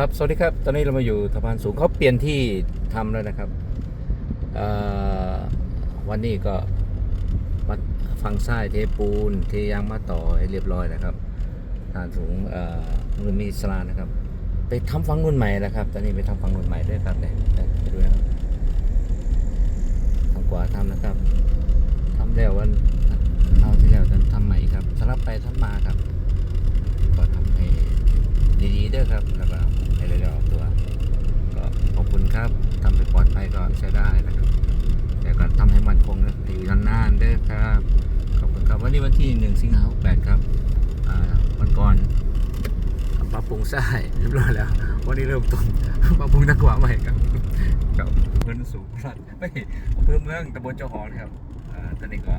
ครับ สวัสดีครับ ตอนนี้เรามาอยู่สะพานสูงเขาเปลี่ยนที่ทำแล้วนะครับ วันนี้ก็มาฟังทรายเทปูน เทยางมาต่อให้เรียบร้อยนะครับสะพานสูงเออมือมีสลานะครับ ไปทำฟังนุ่นใหม่นะครับ ตอนนี้ไปทำฟังนุ่นใหม่ด้วยครับเนี่ยไปดูนะครับทางขวาทำนะครับทำแล้ววันเอาที่แล้วทำใหม่ครับสลับไปสลับมาครับก็ทำให้ดีๆด้วยครับแล้วก็ ให้เร็วๆออกตัว ก็ขอบคุณครับทำให้ปลอดภัยก็ใช้ได้นะครับ แต่ก็ทำให้มันคงนะอยู่นานๆเด้อครับ ขอบคุณครับวันนี้วันที่หนึ่งสิงหาคมแปดครับวันก่อนทำปรับปรุงทรายเรียบร้อยแล้ว วันนี้เริ่มต้นปรับปรุงตะกวาใหม่ครับกับเพิ่นสูงพลัดไม่เพิ่มเมืองตำบลเจ้าหอนครับอ่าตอนนี้ก็